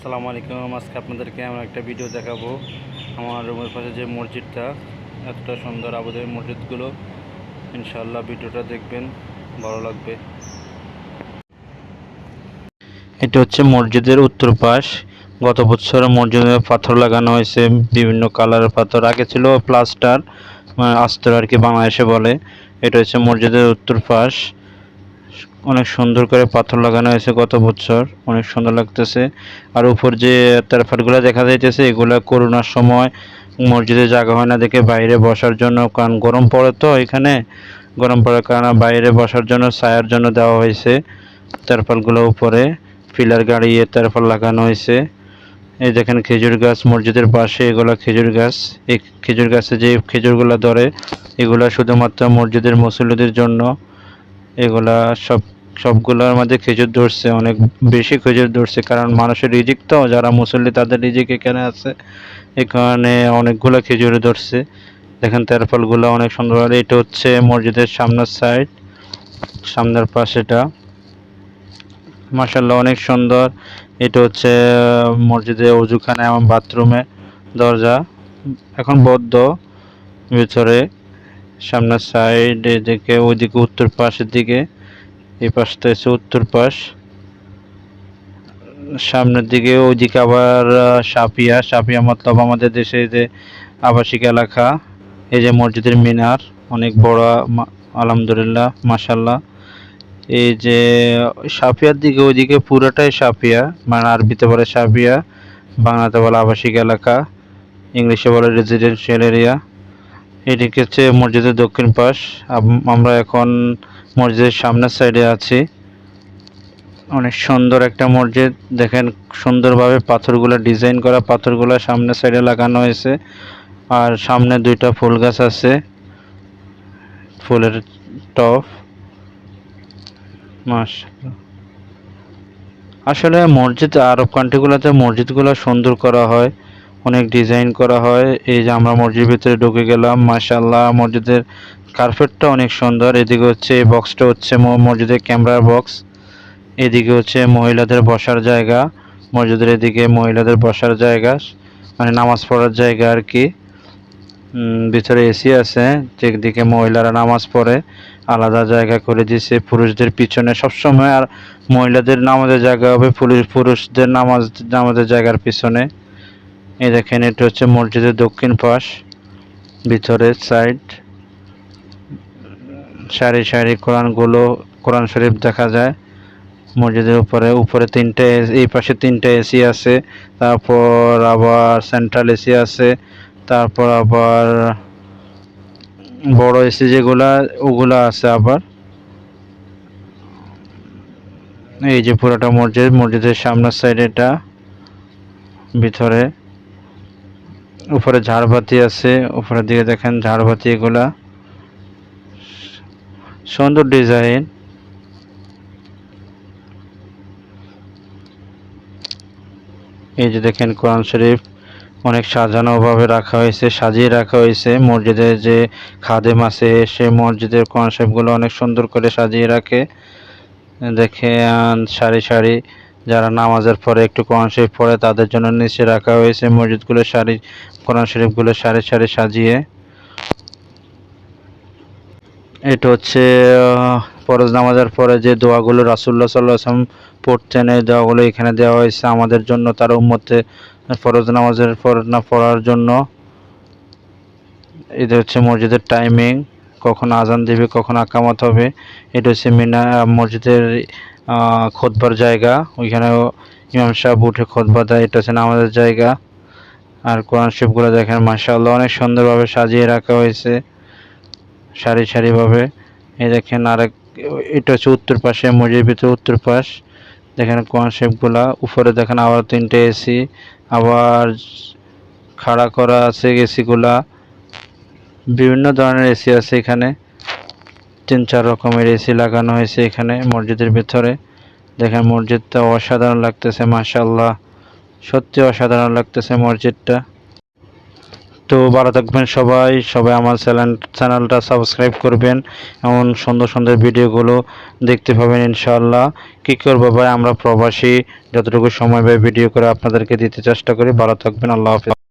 আসসালামু আলাইকুম। আজকে আপনাদেরকে এমন একটা ভিডিও দেখাবো। আমার রুমের পাশে যে মসজিদটা, এতটা সুন্দর আবুদের মসজিদগুলো। ইনশাআল্লাহ ভিডিওটা দেখবেন, ভালো লাগবে। এটা হচ্ছে মসজিদের উত্তর পাশ। গত বছর মসজিদে পাথর লাগানো হয়েছে, বিভিন্ন কালারের পাথর। আগে ছিল প্লাস্টার আস্তর আর কি বাংলাদেশে বলে। এটা হচ্ছে মসজিদের উত্তর পাশ। অনেক সুন্দর করে পাথর লাগানো হয়েছে গত বছর, অনেক সুন্দর লাগতেছে। আর উপর যে তারফাটগুলো দেখা যাইতেছে, এগুলা করোনার সময় মসজিদে জায়গা হয় না দেখে বাইরে বসার জন্য, কারণ গরম পড়ে তো এখানে। গরম পড়ার কারণে বাইরে বসার জন্য, ছায়ার জন্য দেওয়া হয়েছে তারফালগুলো উপরে। পিলার গাড়িয়ে তারফাল লাগানো হয়েছে। এই দেখেন খেজুর গাছ, মসজিদের পাশে এগুলা খেজুর গাছ। এই খেজুর গাছে যে খেজুরগুলো ধরে, এগুলা শুধুমাত্র মসজিদের মুসল্লিদের জন্য। এগুলা সব সবগুলোর মধ্যে খেজুর ধরছে, অনেক বেশি খেজুর ধরছে, কারণ মানুষের রিজিক তো, যারা মুসল্লি তাদের রিজিক এখানে আছে। এখানে অনেকগুলো খেজুর ধরছে। দেখেন তার ফলগুলো অনেক সুন্দর আর এটা হচ্ছে মসজিদের সামনের সাইড সামনের পাশেটা। মাসাল্লাহ অনেক সুন্দর। এটা হচ্ছে মসজিদে অজুখানা এবং বাথরুমে দরজা। এখন বদ্ধ, ভিতরে, সামনের সাইড এদিকে ওইদিকে, উত্তর পাশের দিকে। এই পাশটা হচ্ছে উত্তর পাশ। সামনের দিকে ওইদিকে আবার সাপিয়া। সাপিয়া মতলব আমাদের দেশে যে আবাসিক এলাকা, এই যে মসজিদের মিনার, অনেক বড় আলহামদুলিল্লাহ মাসাল্লাহ এই যে সাপিয়ার দিকে, ওইদিকে পুরোটাই সাপিয়া মানে আরবিতে বলে সাপিয়া, বাংলাতে বলে আবাসিক এলাকা, ইংলিশে বলে রেজিডেন্সিয়াল এরিয়া এদিকে হচ্ছে মসজিদের দক্ষিণ পাশ। আম- আমরা এখন মসজিদের সামনের সাইডে আছি। অনেক সুন্দর একটা মসজিদ। দেখেন সুন্দরভাবে পাথরগুলো ডিজাইন করা, পাথরগুলো সামনের সাইডে লাগানো হয়েছে। আর সামনে দুইটা ফুল গাছ আছে, ফুলের টব মাশাআল্লাহ। আসলে মসজিদ আরব কান্ট্রিগুলোতে মসজিদগুলো সুন্দর করা হয়, অনেক ডিজাইন করা হয়। এই যে আমরা মসজিদের ভিতরে ঢুকে গেলাম, মাশাআল্লাহ মসজিদের কার্পেটটা অনেক সুন্দর। এদিকে হচ্ছে এই বক্সটা হচ্ছে মসজিদের ক্যামেরার বক্স এদিকে হচ্ছে মহিলাদের বসার জায়গা। মসজিদের এদিকে মহিলাদের বসার জায়গা। মানে নামাজ পড়ার জায়গা আর কি। ভিতরে এসি আছে। যেদিকে মহিলারা নামাজ পড়ে, আলাদা জায়গা করে দিয়েছে পুরুষদের পিছনে সবসময় আর মহিলাদের নামাজের জায়গা হবে পুরুষ পুরুষদের নামাজ নামাজের জায়গার পিছনে। এই দেখেন, এটা হচ্ছে মসজিদের দক্ষিণ পাশ। ভিতরের সাইড সারি সারি কোরআনগুলো, কোরআন শরীফ দেখা যায়। মসজিদের উপরে উপরে তিনটে, এই পাশে তিনটে এসি আছে, তারপর আবার সেন্ট্রাল এসি আছে, তারপর আবার বড় এসি যেগুলা, ওগুলা আছে আবার। এই যে পুরোটা মসজিদ, মসজিদের সামনের সাইড এটা, ভিতরে। উপরে ঝাড়বাতি আছে, উপরের দিকে দেখেন ঝাড়বাতি এগুলা। সুন্দর ডিজাইন। এই যে দেখেন কোরআন শরীফ অনেক সাজানোভাবে রাখা হয়েছে সাজিয়ে রাখা হয়েছে। মসজিদের যে খাদেম আছে সে মসজিদের কোরআন শরীফগুলো অনেক সুন্দর করে সাজিয়ে রাখে। দেখে আহ, সারি সারি যারা নামাজের পরে একটু কোরআন শরীফ পড়ে তাদের জন্য নিচে রাখা হয়েছে মসজিদগুলো সারি কোরআন শরীফগুলো সারি সারি সাজিয়ে। এটা হচ্ছে ফরজ নামাজের পরে যে দোয়াগুলো রাসুল্লাহ সাল্লাহ আসলাম পড়তেন, এই দোয়াগুলো এখানে দেওয়া হয়েছে আমাদের জন্য, তার উম্মতে ফরজ নামাজের পর না পড়ার জন্য। এটা হচ্ছে মসজিদের টাইমিং কখন আজান দেবে, কখন আকামাত হবে। এটা হচ্ছে মিনা, মসজিদের খোদবার জায়গা। ওইখানে ইমাম সাহেব উঠে খোদবা দেয়, এটা হচ্ছে নামাজের জায়গা। আর কোরআন শরীফগুলো দেখেন, মাশাআল্লাহ, অনেক সুন্দরভাবে সাজিয়ে রাখা হয়েছে। সারি সারিভাবে। এই দেখেন আরেক, এটা হচ্ছে উত্তর পাশে, মসজিদের ভিতরে উত্তর পাশ। দেখেন শরীফগুলা। উপরে দেখেন আবার তিনটে এসি আবার খাড়া করা আছে এসিগুলা বিভিন্ন ধরনের এসি আছে এখানে। তিন, চার রকমের এসি লাগানো হয়েছে এখানে মসজিদের ভিতরে। দেখেন মসজিদটা অসাধারণ লাগতেছে, মাশাআল্লাহ। সত্যি অসাধারণ লাগতেছে মসজিদটা। তো ভালো থাকবেন সবাই। সবাই আমার চ্যানেল চ্যানেলটা সাবস্ক্রাইব করবেন। এমন সুন্দর সুন্দর ভিডিওগুলো দেখতে পাবেন ইনশাআল্লাহ। কী করব ভাই? আমরা প্রবাসী। যতটুকু সময় ভাই ভিডিও করে আপনাদেরকে দিতে চেষ্টা করি। ভালো থাকবেন। আল্লাহ হাফিজ।